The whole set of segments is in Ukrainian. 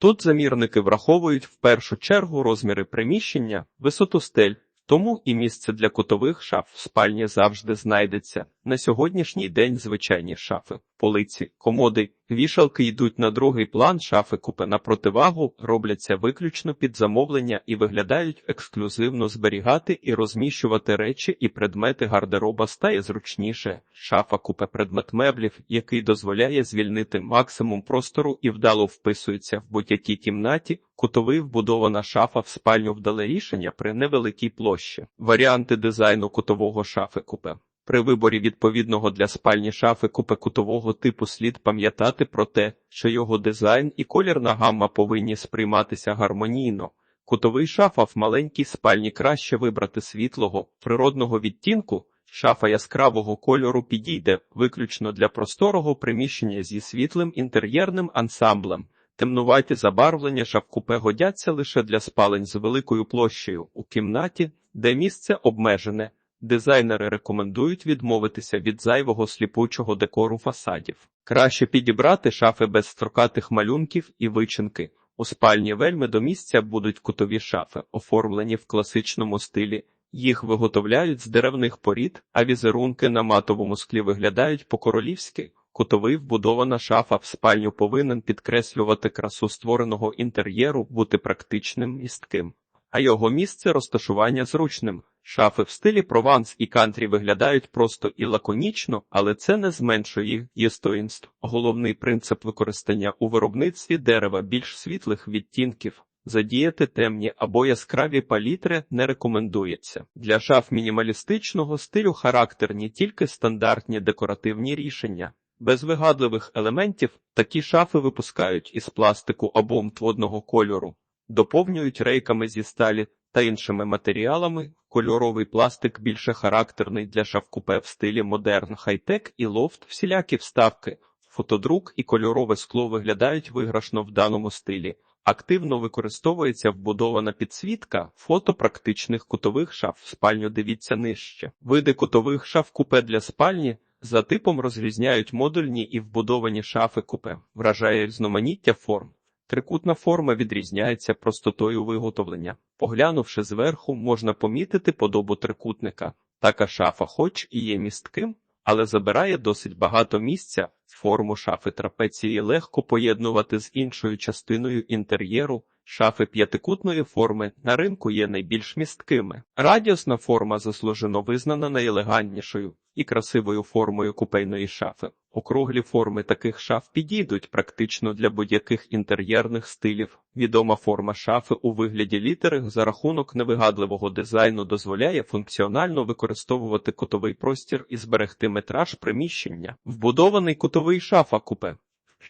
Тут замірники враховують в першу чергу розміри приміщення, висоту стель, тому і місце для кутових шаф в спальні завжди знайдеться. На сьогоднішній день звичайні шафи, полиці, комоди, вішалки йдуть на другий план, шафи купе на противагу робляться виключно під замовлення і виглядають ексклюзивно зберігати і розміщувати речі і предмети гардероба стає зручніше. Шафа купе предмет меблів, який дозволяє звільнити максимум простору і вдало вписується в будь-якій кімнаті. Кутовий вбудована шафа в спальню вдале рішення при невеликій площі. Варіанти дизайну кутового шафи купе. При виборі відповідного для спальні шафи купе кутового типу слід пам'ятати про те, що його дизайн і колірна гамма повинні сприйматися гармонійно. Кутовий шафа в маленькій спальні краще вибрати світлого, природного відтінку. Шафа яскравого кольору підійде виключно для просторого приміщення зі світлим інтер'єрним ансамблем. Темнуваті забарвлення шафкупе годяться лише для спалень з великою площею у кімнаті, де місце обмежене. Дизайнери рекомендують відмовитися від зайвого сліпучого декору фасадів. Краще підібрати шафи без строкатих малюнків і вичинки. У спальні вельми до місця будуть кутові шафи, оформлені в класичному стилі. Їх виготовляють з деревних порід, а візерунки на матовому склі виглядають по-королівськи. Кутовий вбудована шафа в спальню повинен підкреслювати красу створеного інтер'єру, бути практичним містким, а його місце розташування зручним. Шафи в стилі прованс і кантрі виглядають просто і лаконічно, але це не зменшує їх єстоїнств. Головний принцип використання у виробництві дерева більш світлих відтінків. Задіяти темні або яскраві палітри не рекомендується. Для шаф мінімалістичного стилю характерні тільки стандартні декоративні рішення. Без вигадливих елементів такі шафи випускають із пластику або мтводного кольору, доповнюють рейками зі сталі та іншими матеріалами. Кольоровий пластик більше характерний для шафкупе в стилі модерн, хай-тек і лофт, всілякі вставки, фотодрук і кольорове скло виглядають виграшно в даному стилі. Активно використовується вбудована підсвітка фото практичних кутових шаф в спальню. Дивіться нижче. Види кутових шаф купе для спальні за типом розрізняють модульні і вбудовані шафи купе, вражає різноманіття форм. Трикутна форма відрізняється простотою виготовлення. Поглянувши зверху, можна помітити подобу трикутника. Така шафа, хоч і є містким, але забирає досить багато місця. Форму шафи трапеції легко поєднувати з іншою частиною інтер'єру. Шафи п'ятикутної форми на ринку є найбільш місткими. Радіусна форма заслужено визнана найелегантнішою і красивою формою купейної шафи. Округлі форми таких шаф підійдуть практично для будь-яких інтер'єрних стилів. Відома форма шафи у вигляді літери за рахунок невигадливого дизайну дозволяє функціонально використовувати кутовий простір і зберегти метраж приміщення. Вбудований кутовий шафа купе.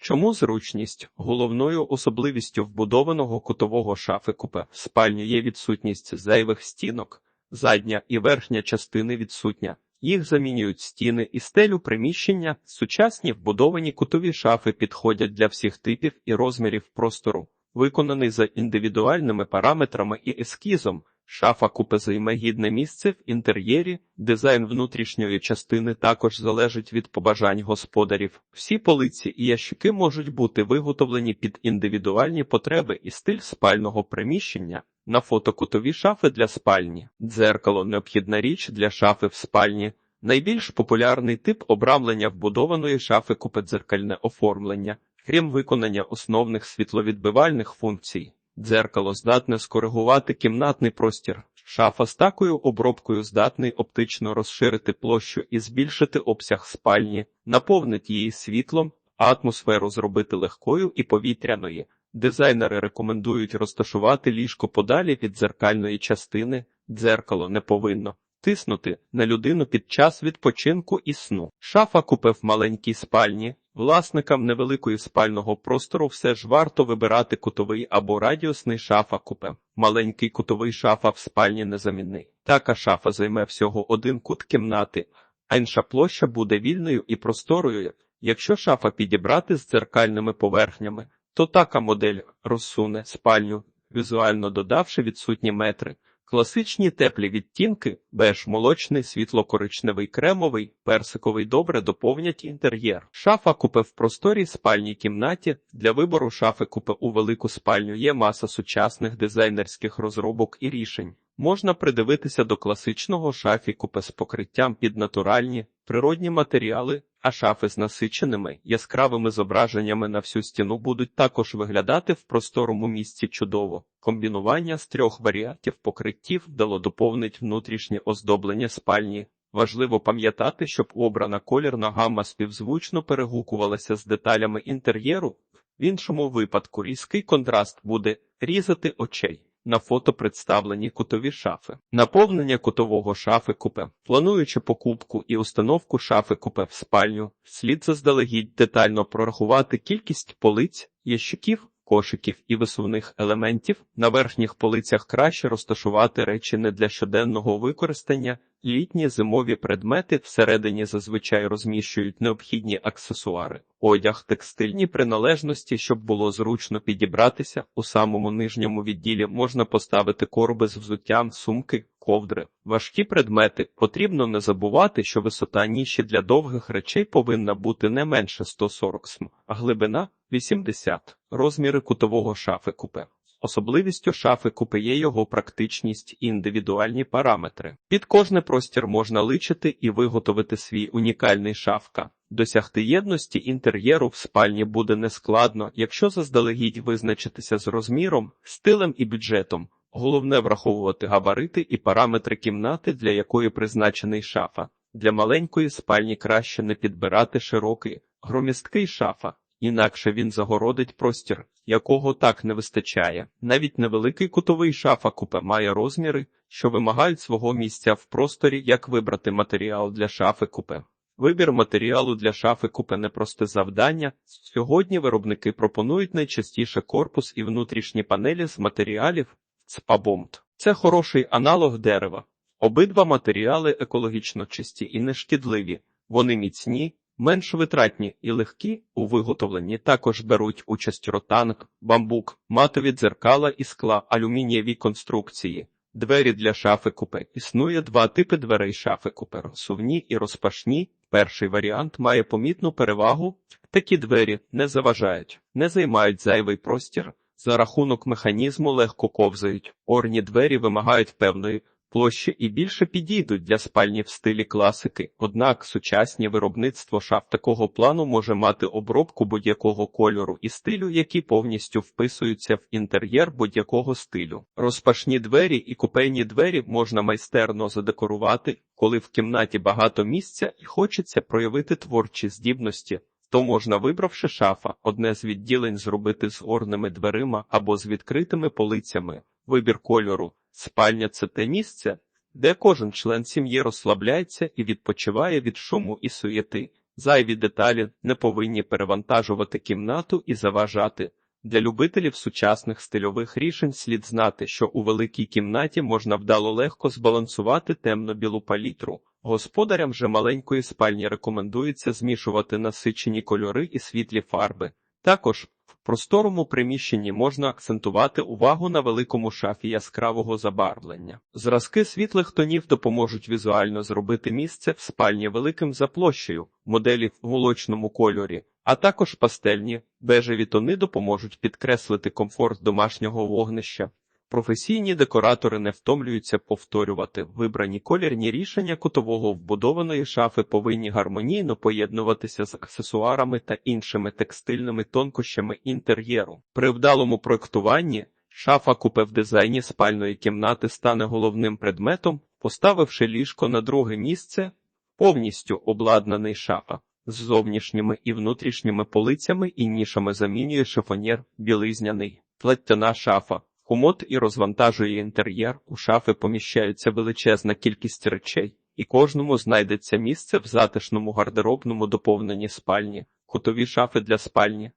Чому зручність головною особливістю вбудованого кутового шафи купе в спальні є відсутність зайвих стінок, задня і верхня частини відсутня. Їх замінюють стіни і стелю приміщення. Сучасні вбудовані кутові шафи підходять для всіх типів і розмірів простору, виконаний за індивідуальними параметрами і ескізом. Шафа купе займе гідне місце в інтер'єрі, дизайн внутрішньої частини також залежить від побажань господарів. Всі полиці і ящики можуть бути виготовлені під індивідуальні потреби і стиль спального приміщення. На фото кутові шафи для спальні. Дзеркало необхідна річ для шафи в спальні. Найбільш популярний тип обрамлення вбудованої шафи купе дзеркальне оформлення, крім виконання основних світловідбивальних функцій. Дзеркало здатне скоригувати кімнатний простір. Шафа з такою обробкою здатний оптично розширити площу і збільшити обсяг спальні, наповнить її світлом, а атмосферу зробити легкою і повітряною. Дизайнери рекомендують розташувати ліжко подалі від дзеркальної частини. Дзеркало не повинно тиснути на людину під час відпочинку і сну. Шафа купе в маленькій спальні. Власникам невеликої спального простору все ж варто вибирати кутовий або радіусний шафа купе. Маленький кутовий шафа в спальні незамінний. Така шафа займе всього один кут кімнати, а інша площа буде вільною і просторою. Якщо шафа підібрати з дзеркальними поверхнями, то така модель розсуне спальню, візуально додавши відсутні метри. Класичні теплі відтінки, беж молочний, світло-коричневий, кремовий, персиковий добре доповнять інтер'єр. Шафа купе в просторій спальній кімнаті. Для вибору шафи купе у велику спальню є маса сучасних дизайнерських розробок і рішень. Можна придивитися до класичного шафі купе з покриттям під натуральні, природні матеріали, а шафи з насиченими, яскравими зображеннями на всю стіну будуть також виглядати в просторому місці чудово. Комбінування з трьох варіантів покриттів дало доповнить внутрішнє оздоблення спальні. Важливо пам'ятати, щоб обрана колірна гамма співзвучно перегукувалася з деталями інтер'єру, в іншому випадку різкий контраст буде різати очей. На фото представлені кутові шафи. Наповнення кутового шафи купе. Плануючи покупку і установку шафи купе в спальню, слід заздалегідь детально прорахувати кількість полиць, ящиків, кошиків і висувних елементів. На верхніх полицях краще розташувати речі не для щоденного використання. Літні зимові предмети всередині зазвичай розміщують необхідні аксесуари, одяг, текстильні приналежності, щоб було зручно підібратися. У самому нижньому відділі можна поставити короби з взуттям, сумки, ковдри. Важкі предмети потрібно не забувати, що висота ніші для довгих речей повинна бути не менше 140 см, а глибина 80 розміри кутового шафи купе. Особливістю шафи купе є його практичність і індивідуальні параметри. Під кожний простір можна личити і виготовити свій унікальний шафка. Досягти єдності інтер'єру в спальні буде нескладно, якщо заздалегідь визначитися з розміром, стилем і бюджетом. Головне враховувати габарити і параметри кімнати, для якої призначений шафа. Для маленької спальні краще не підбирати широкий, громісткий шафа. Інакше він загородить простір, якого так не вистачає. Навіть невеликий кутовий шафа купе має розміри, що вимагають свого місця в просторі, як вибрати матеріал для шафи купе. Вибір матеріалу для шафи купе непросте завдання. Сьогодні виробники пропонують найчастіше корпус і внутрішні панелі з матеріалів цпабомт. Це хороший аналог дерева. Обидва матеріали екологічно чисті і нешкідливі. Вони міцні, Менш витратні і легкі у виготовленні також беруть участь ротанг, бамбук, матові дзеркала і скла, алюмінієві конструкції, двері для шафи купе. Існує два типи дверей шафи купе розсувні і розпашні. Перший варіант має помітну перевагу. Такі двері не заважають, не займають зайвий простір. За рахунок механізму легко ковзають. Орні двері вимагають певної площі і більше підійдуть для спальні в стилі класики, однак сучасні виробництво шаф такого плану може мати обробку будь-якого кольору і стилю, які повністю вписуються в інтер'єр будь-якого стилю. Розпашні двері і купейні двері можна майстерно задекорувати, коли в кімнаті багато місця і хочеться проявити творчі здібності. То можна, вибравши шафа, одне з відділень зробити з орними дверима або з відкритими полицями, вибір кольору, Спальня це те місце, де кожен член сім'ї розслабляється і відпочиває від шуму і суєти. Зайві деталі не повинні перевантажувати кімнату і заважати. Для любителів сучасних стильових рішень слід знати, що у великій кімнаті можна вдало легко збалансувати темно-білу палітру. Господарям же маленької спальні рекомендується змішувати насичені кольори і світлі фарби. Також в просторому приміщенні можна акцентувати увагу на великому шафі яскравого забарвлення. Зразки світлих тонів допоможуть візуально зробити місце в спальні великим за площею, моделі в молочному кольорі, а також пастельні бежеві тони допоможуть підкреслити комфорт домашнього вогнища. Професійні декоратори не втомлюються повторювати вибрані колірні рішення кутового вбудованої шафи повинні гармонійно поєднуватися з аксесуарами та іншими текстильними тонкощами інтер'єру. При вдалому проектуванні шафа купе в дизайні спальної кімнати стане головним предметом, поставивши ліжко на друге місце, повністю обладнаний шафа. З зовнішніми і внутрішніми полицями і нішами замінює шифонєр білизняний, платтяна шафа. Комод і розвантажує інтер'єр, у шафи поміщається величезна кількість речей, і кожному знайдеться місце в затишному гардеробному доповненні спальні, кутові шафи для спальні,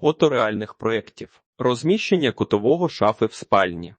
фото реальних проєктів, розміщення кутового шафи в спальні.